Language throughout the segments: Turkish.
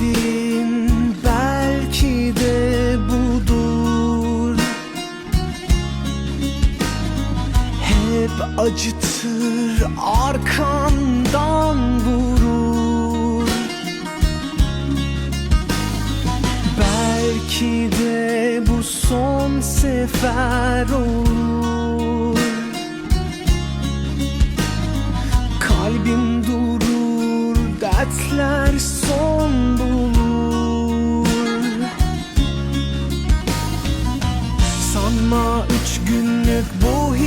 istediğin belki de budur. Hep acıtır arkandan vurur. Belki de bu son sefer olur. Kalbim durur dertler son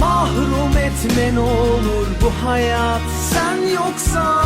mahrum etme ne olur Bu hayat. Sen yoksan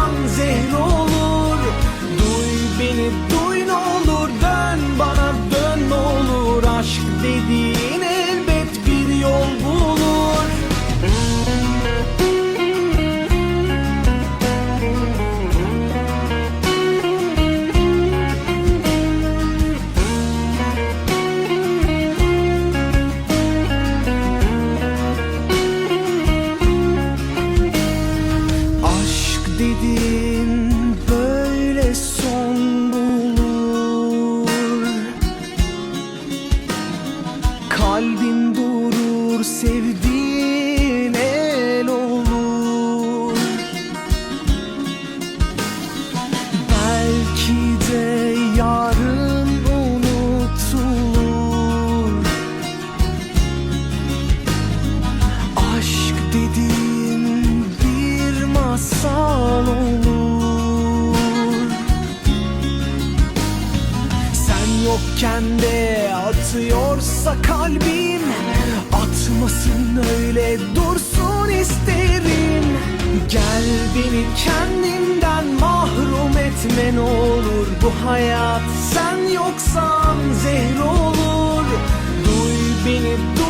durur sevdiğin el olur. Belki de yarın unutulur. Aşk dediğin bir masal yokken de atıyorsa kalbim Atmasın öyle dursun isterim. Gel beni kendimden mahrum etme ne olur. Bu hayat sen yoksan zehir olur. Duy beni duy